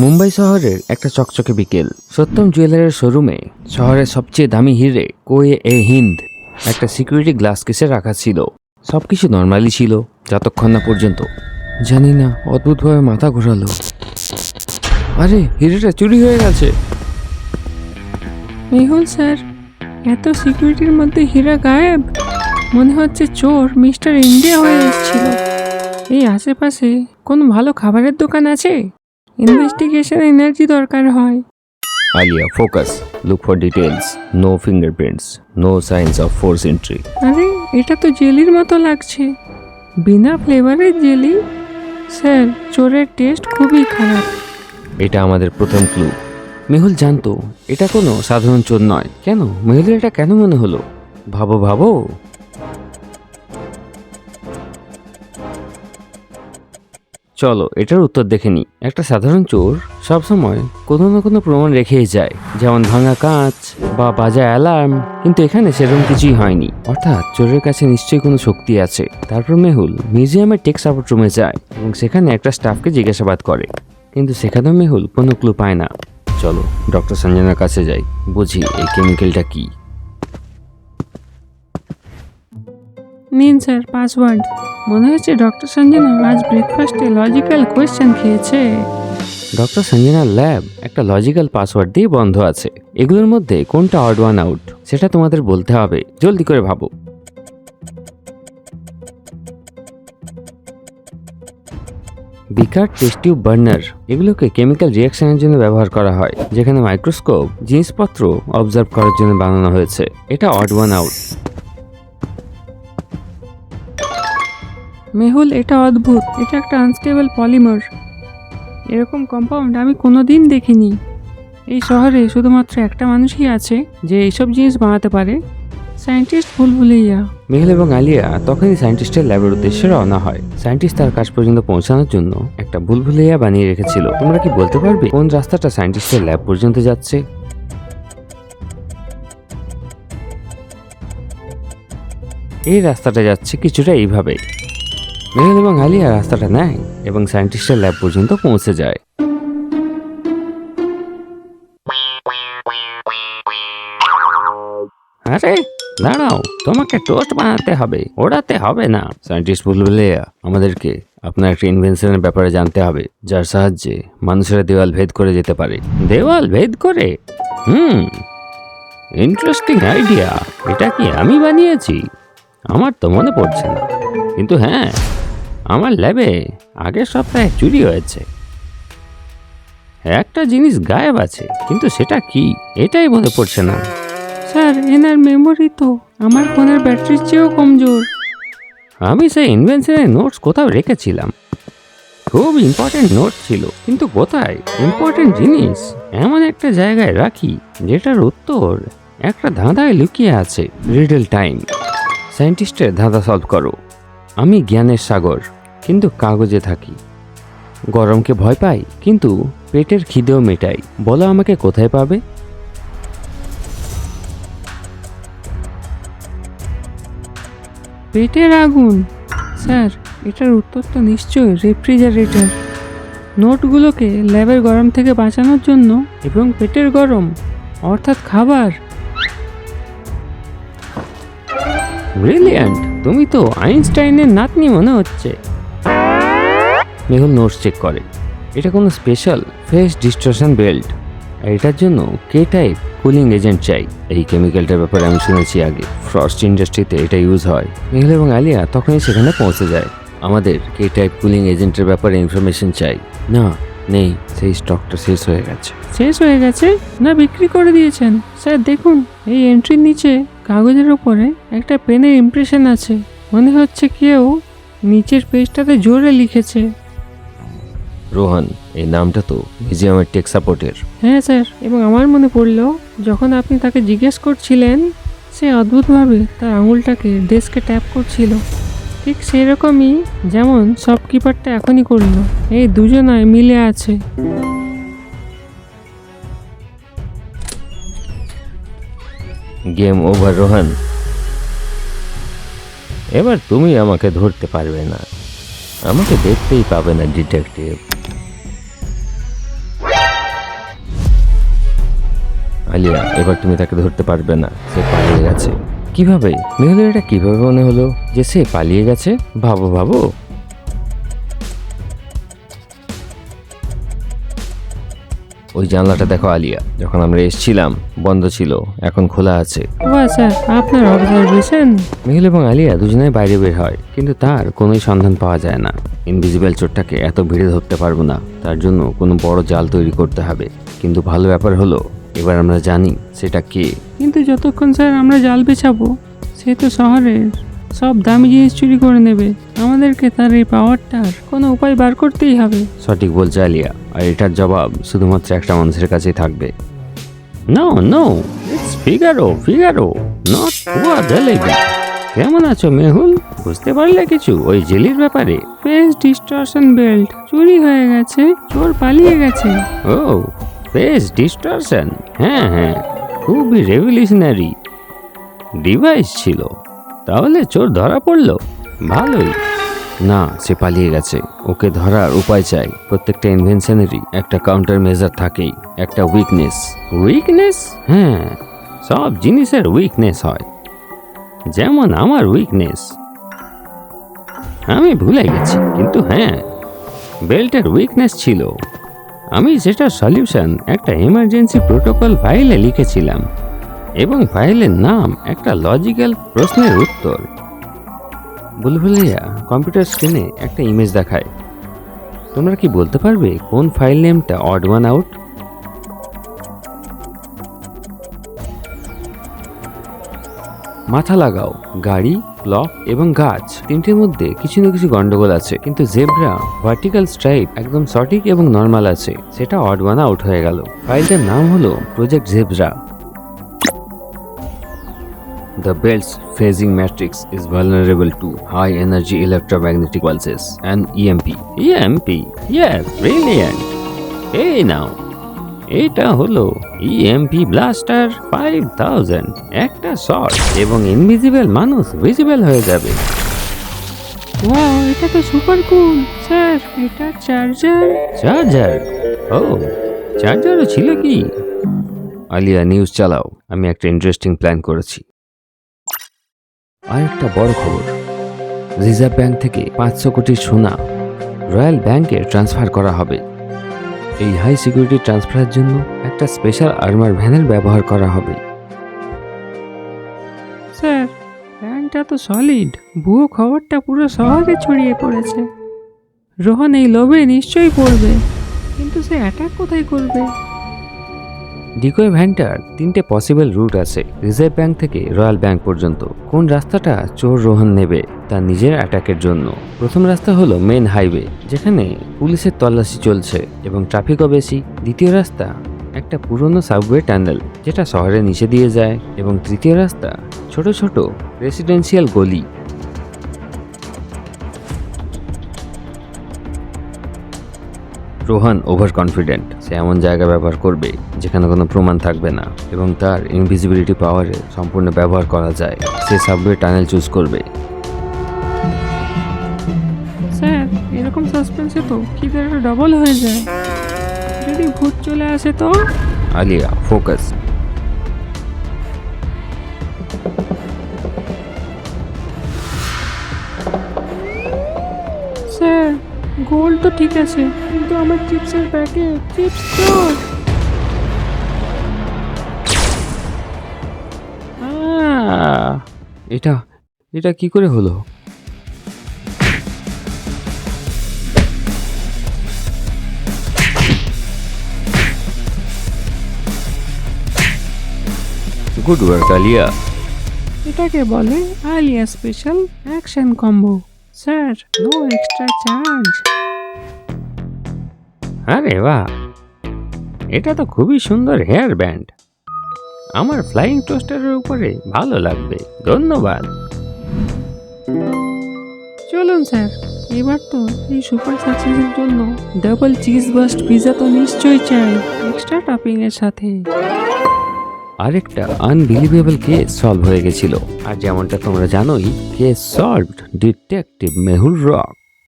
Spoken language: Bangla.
মুম্বাই শহরের একটা চকচকে বিকেল। সত্যম জুয়েলারের শোরুমে শহরের সবচেয়ে দামি হিরে কোয়ে এ হিন্দ একটা সিকিউরিটি গ্লাস কেসে রাখা ছিল। সব কিছু নর্মালি ছিল, যতক্ষণ না পর্যন্ত। জানি না, অদ্ভুতভাবে মাথা ঘোরালো। আরে, হিরেটা চুরি হয়ে গেছে। মেহুল স্যার, এত সিকিউরিটির মধ্যে হীরা গায়েব? মনে হচ্ছে চোর মিস্টার ইন্ডিয়া হয়ে এসেছিল। এই আশেপাশে কোনো ভালো খাবারের দোকান আছে? ইনভেস্টিগেশন এনার্জি দরকার হয়। Alia focus look for details no fingerprints no signs of force entry আরে এটা তো জেলির মতো লাগছে। বিনা ফ্লেভারের জেলি? স্যার চোরের টেস্ট খুবই খারাপ। এটা আমাদের প্রথম ক্লু মেহুল জানতো এটা কোনো সাধারণ চোর নয়। কেন? মেহুলের এটা কেন মনে হলো? ভাবো ভাবো। চলো, এটার উত্তর দেখে নি একটা সাধারণ চোর সবসময় কোনো না কোনো প্রমাণ রেখেই যায়, যেমন ভাঙা কাঁচ বা বাজা অ্যালার্ম, কিন্তু এখানে সেরকম কিছুই হয়নি। অর্থাৎ চোরের কাছে নিশ্চয়ই কোনো শক্তি আছে। তারপর মেহুল মিউজিয়ামের টেক সাপোর্ট রুমে যায় এবং সেখানে একটা স্টাফকে জিজ্ঞাসাবাদ করে। কিন্তু সেখানেও মেহুল কোনো ক্লু পায় না। চলো, ডক্টর সঞ্জনার কাছে যাই, বুঝি এই কেমিক্যালটা কি? নিন স্যার পাসওয়ার্ড মনে হচ্ছে ডক্টর সঞ্জনা আজ ব্রেকফাস্টে লজিক্যাল কোয়েশ্চেন খেয়েছে। ডক্টর সঞ্জনার ল্যাব একটা লজিক্যাল পাসওয়ার্ড দিয়ে বন্ধ আছে। এগুলোর মধ্যে কোনটা অড ওয়ান আউট সেটা তোমাদের বলতে হবে। জলদি করে ভাবো। বিকার টেস্ট টিউব বার্নার এগুলোকে কেমিক্যাল রিয়াকশনের জন্য ব্যবহার করা হয়, যেখানে মাইক্রোস্কোপ জিনিসপত্র অবজার্ভ করার জন্য বানানো হয়েছে। এটা অড ওয়ান আউট মেহুল, এটা অদ্ভুত। এটা একটা আনস্টেবল পলিমার এরকম কম্পাউন্ড আমি কোনো দিন দেখিনি। এই শহরে শুধুমাত্র একটা মানুষই আছে যে এইসব জিনিস বানাতে পারে। সায়েন্টিস্ট ভুলভুলাইয়া। মেহুল এবং আলিয়া তখনই সায়েন্টিস্টের ল্যাবের উদ্দেশ্যে রওনা হয়। সায়েন্টিস্ট তার কাজ পর্যন্ত পৌঁছানোর জন্য একটা ভুল ভুলভুলাইয়া বানিয়ে রেখেছিল। তোমরা কি বলতে পারবে কোন রাস্তাটা সায়েন্টিস্টের ল্যাব পর্যন্ত যাচ্ছে? এই রাস্তাটা যাচ্ছে কিছুটা এইভাবে মেহুল এবং আলিয়া রাস্তাটা নেয় এবং সায়েন্টিস্টের ল্যাব পর্যন্ত পৌঁছে যায়। আরে, দাঁড়াও, তোমাকে টোস্ট বানাতে হবে, ওড়াতে হবে না। সায়েন্টিস্ট বলবে আমাদেরকে আপনার একটা ইনভেনশনের ব্যাপারে জানতে হবে, যার সাহায্যে মানুষেরা দেওয়াল ভেদ করে যেতে পারে। দেওয়াল ভেদ করে? হুম ইন্টারেস্টিং আইডিয়া এটা কি আমি বানিয়েছি? আমার তো মনে পড়ছে না। কিন্তু হ্যাঁ আমার ল্যাবে আগের সপ্তাহে চুরি হয়েছে। একটা জিনিস গায়েব আছে কিন্তু সেটা কি? এটাই মনে পড়ছে না। স্যার এনার মেমোরি তো আমার ফোনের ব্যাটারির চেয়েও কমজোর। আমি সেই ইনভেনশনের নোটস কোথাও রেখেছিলাম। খুব ইম্পর্টেন্ট নোট ছিল কিন্তু কোথায়? ইম্পর্টেন্ট জিনিস এমন একটা জায়গায় রাখি যেটার উত্তর একটা ধাঁধায় লুকিয়ে আছে রিডেল টাইম সায়েন্টিস্টের ধাঁধা সলভ করো। আমি জ্ঞানের সাগর, কিন্তু কাগজে থাকি। গরমকে ভয় পাই, কিন্তু পেটের খিদেও মেটাই। বলো আমাকে কোথায় পাবে? পেটের আগুন? স্যার, এটার উত্তর তো নিশ্চয়ই রেফ্রিজারেটর নোটগুলোকে ল্যাবের গরম থেকে বাঁচানোর জন্য এবং পেটের গরম, অর্থাৎ খাবার। ব্রিলিয়ান্ট। তুমি তো আইনস্টাইনের নাতনি মনে হচ্ছে। মেহুল নোটস চেক করে। এটা কোনো স্পেশাল ফেস ডিস্ট্রশন বেল্ট। আর এটার জন্য কে টাইপ কুলিং এজেন্ট চাই? এই কেমিক্যালটার ব্যাপারে আমি শুনেছি আগে। ফ্রস্ট ইন্ডাস্ট্রিতে এটা ইউজ হয়। মেহুল এবং আলিয়া তখনই সেখানে পৌঁছে যায়। আমাদের কে টাইপ কুলিং এজেন্টের ব্যাপারে ইনফরমেশন চাই। না, নেই। সেই স্টকটা শেষ হয়ে গেছে। শেষ হয়ে গেছে? না, বিক্রি করে দিয়েছেন। স্যার, দেখুন, এই এন্ট্রির নিচে কাগজের ওপরে একটা পেনের ইমপ্রেশন আছে। মনে হচ্ছে কেউ নিচের পেজটাতে জোরে লিখেছে। রোহন এই নামটা তো মিউজিয়ামের টেক সাপোর্টের হ্যাঁ স্যার। এবং আমার মনে পড়ল যখন আপনি তাকে জিজ্ঞেস করছিলেন সে অদ্ভুতভাবে তার আঙুলটাকে ডেস্কে ট্যাপ করছিল। ঠিক সেই রকমই যেমন শপকিপারটা এখনই করল। এই দুজনায় মিলে আছে। Game over, Rohan. এবার তুমি আমাকে ধরতে পারবে না। আমাকে দেখতেই পাবে না, ডিটেকটিভ। আলিয়া, এবার তুমি তাকে ধরতে পারবে না, সে পালিয়ে গেছে। কীভাবে? মেহুলের এটা কীভাবে মনে হলো? যে সে পালিয়ে গেছে? ভাবো ভাবো। ওই জানলাটা দেখো আলিয়া। যখন আমরা এসেছিলাম বন্ধ ছিল এখন খোলা আছে। বাহ স্যার আপনার অবজারভেশন মেহুল এবং আলিয়া দুজনেই বাইরে বের হয় কিন্তু তার কোনোই সন্ধান পাওয়া যায় না। ইনভিজিবল চোরটাকে এত ভিড়ে ধরতে পারব না তার জন্য কোনো বড় জাল তৈরি করতে হবে। কিন্তু ভালো ব্যাপার হলো এবার আমরা জানি সেটা কে। কিন্তু যতক্ষণ স্যার আমরা জাল বেছাবো সে তো শহরের সব দামি জিনিস চুরি করে নেবে। আমাদেরকে তার এই পাওয়ারটার কোনো উপায় বার করতেই হবে। সঠিক বলছে আলিয়া। আর এটার জবাব শুধুমাত্র একটা মানুষের কাছেই থাকবে। No no it's Figaro Figaro not pua jalebi কেমন আছো মেহুল? বুঝতে পারলে কিছু? ওই জেলির ব্যাপারে। ফেস ডিস্টরশন বেল্ট চুরি হয়ে গেছে, চোর পালিয়ে গেছে। ও ফেস ডিস্টরশন হ্যাঁ হ্যাঁ খুবই রেভলিউশনারি ডিভাইস ছিল। তাহলে চোর ধরা পড়ল? ভালোই। না সে পালিয়ে গেছে। ওকে ধরার উপায় চাই। প্রত্যেকটা ইনভেনশনেরই একটা কাউন্টার মেজার থাকেই একটা উইকনেস উইকনেস হ্যাঁ সব জিনিসের উইকনেস হয়। যেমন আমার উইকনেস আমি ভুলে গেছি কিন্তু হ্যাঁ বেল্টের উইকনেস ছিল। আমি সেটা সলিউশন একটা এমার্জেন্সি প্রোটোকল ফাইলে লিখেছিলাম এবং ফাইলের নাম একটা লজিক্যাল প্রশ্নের উত্তর। বুলবুলিয়া কম্পিউটার স্ক্রিনে একটা ইমেজ দেখায়। তোমরা কি বলতে পারবে কোন ফাইল নেমটা অড ওয়ান আউট মাথা লাগাও, গাড়ি ক্লক এবং গাছ তিনটির মধ্যে কিছু না কিছু গন্ডগোল আছে, কিন্তু জেব্রা ভার্টিক্যাল স্ট্রাইপ একদম সঠিক এবং নর্মাল আছে, সেটা অড ওয়ান আউট হয়ে গেল। ফাইলটার নাম হলো project zebra The belt's phasing matrix is vulnerable to high energy electromagnetic pulses and EMP. EMP? Yes, brilliant. এই নাও এটা হলো ইএমপি ব্লাস্টার ফাইভ থাউজেন্ড একটা শট এবং ইনভিজিবল মানুষ ভিজিবল হয়ে যাবে। ওয়াও এটা তো সুপার কুল স্যার এটা চার্জার চার্জার ও চার্জারও ছিল কি? আলিয়া নিউজ চালাও। আমি একটা ইন্টারেস্টিং প্ল্যান করেছি। আর একটা বড় খবর। রিজার্ভ ব্যাংক থেকে পাঁচশো কোটি সোনা রয়্যাল ব্যাংকে ট্রান্সফার করা হবে। এই হাই সিকিউরিটি ট্রান্সফারের জন্য একটা স্পেশাল আর্মার ভ্যানের ব্যবহার করা হবে। স্যার প্ল্যানটা তো সলিড ভুয়ো খবরটা পুরো শহরে ছড়িয়ে পড়েছে। রোহন এই লোভে নিশ্চয়ই পড়বে। কিন্তু সে অ্যাটাক কোথায় করবে? ডিকোয় ভ্যানটার তিনটে পসিবল রুট আছে রিজার্ভ ব্যাংক থেকে রয়্যাল ব্যাংক পর্যন্ত। কোন রাস্তাটা চোর রোহন নেবে তার নিজের অ্যাটাকের জন্য। প্রথম রাস্তা হলো মেন হাইওয়ে, যেখানে পুলিশের তল্লাশি চলছে এবং ট্রাফিকও বেশি। দ্বিতীয় রাস্তা একটা পুরনো সাবওয়ে টানেল, যেটা শহরের নিচে দিয়ে যায়। এবং তৃতীয় রাস্তা ছোট ছোট রেসিডেন্সিয়াল গলি। রোহান ওভার কনফিডেন্ট সে এমন জায়গা ব্যবহার করবে যেখানে কোনো প্রমাণ থাকবে না এবং তার ইনভিজিবিলিটি পাওয়ারে সম্পূর্ণ ব্যবহার করা যায়। সে সাবওয়ে টানেল চুজ করবে। স্যার এরকম সাসপেন্সে তো ডবল হয়ে যায়। যদি ভূত চলে আসে তো? আলিয়া ফোকাস স্যার গোল তো ঠিক আছে কিন্তু আমার চিপসের প্যাকেট চিপস চোর এটা এটা কি করে হলো? Good work Alia. এটাকে বলে Alia special action combo. Sir no extra charge আরে বাহ! এটা তো খুবই সুন্দর হেয়ার ব্যান্ড। আমার ফ্লাইং টোস্টারের উপরে ভালো লাগবে ধন্যবাদ। চলুন স্যার এবার তো এই সুপার সাকসেসের জন্য ডাবল চিজ বাস্ট পিজা তো নিশ্চয়ই চাই এক্সট্রা টপিং এর সাথে। আরেকটা আনবিলিভেবল কেস সলভ হয়ে গেছিল। আর যেমনটা তোমরা জানোই case solved detective Mehul Rock